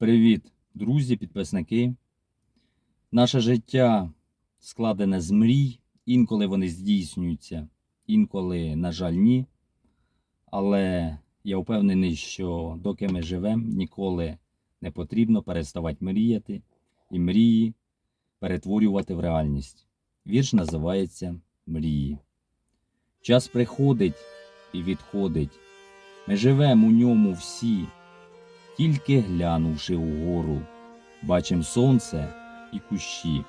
Привіт, друзі, підписники. Наше життя складене з мрій, інколи вони здійснюються, інколи, на жаль, ні. Але я впевнений, що доки ми живемо, ніколи не потрібно переставати мріяти і мрії перетворювати в реальність. Вірш називається Мрії. Час приходить і відходить. Ми живемо у ньому всі. Тільки глянувши угору, бачим сонце і кущі.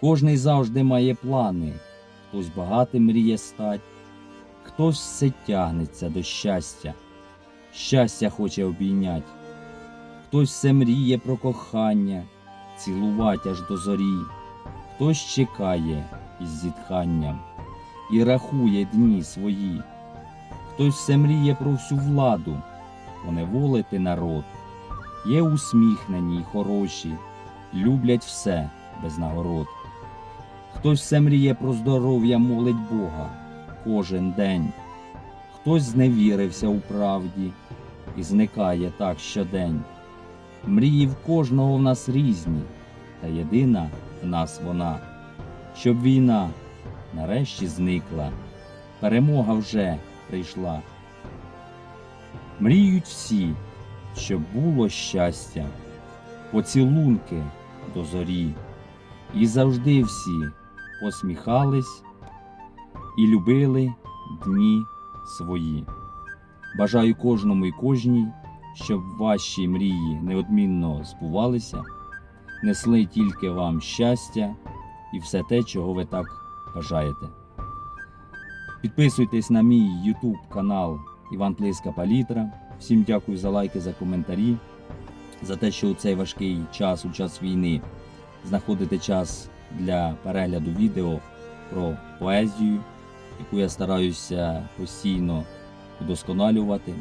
Кожний завжди має плани, хтось багатим мріє стать, хтось все тягнеться до щастя, щастя хоче обійнять, хтось все мріє про кохання, цілувати аж до зорі, хтось чекає із зітханням і рахує дні свої, хтось все мріє про всю владу поневолити народ. Є усміхнені й хороші, люблять все без нагород. Хтось все мріє про здоров'я, молить Бога кожен день, хтось зневірився у правді і зникає так щодень. Мрії в кожного в нас різні, та єдина в нас вона, щоб війна нарешті зникла, перемога вже прийшла. Мріють всі, щоб було щастя, поцілунки до зорі, і завжди всі посміхались і любили дні свої. Бажаю кожному і кожній, щоб ваші мрії неодмінно збувалися, несли тільки вам щастя і все те, чого ви так бажаєте. Підписуйтесь на мій YouTube канал Іван Плиска Палітра. Всім дякую за лайки, за коментарі, за те, що у цей важкий час, у час війни, знаходите час для перегляду відео про поезію, яку я стараюся постійно удосконалювати,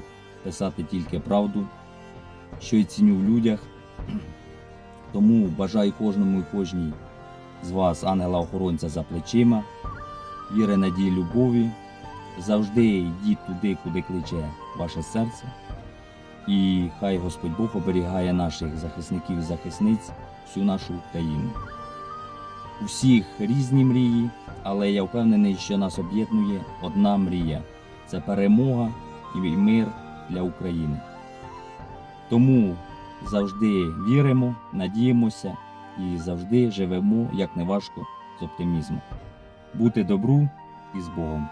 писати тільки правду, що й ціню в людях. Тому бажаю кожному і кожній з вас ангела-охоронця за плечима, віри, надії, любові. Завжди йдіть туди, куди кличе ваше серце. І хай Господь Бог оберігає наших захисників і захисниць, всю нашу Україну. У всіх різні мрії, але я впевнений, що нас об'єднує одна мрія це перемога і мир для України. Тому завжди віримо, надіємося і завжди живемо, як не важко, з оптимізмом. Бути добру і з Богом.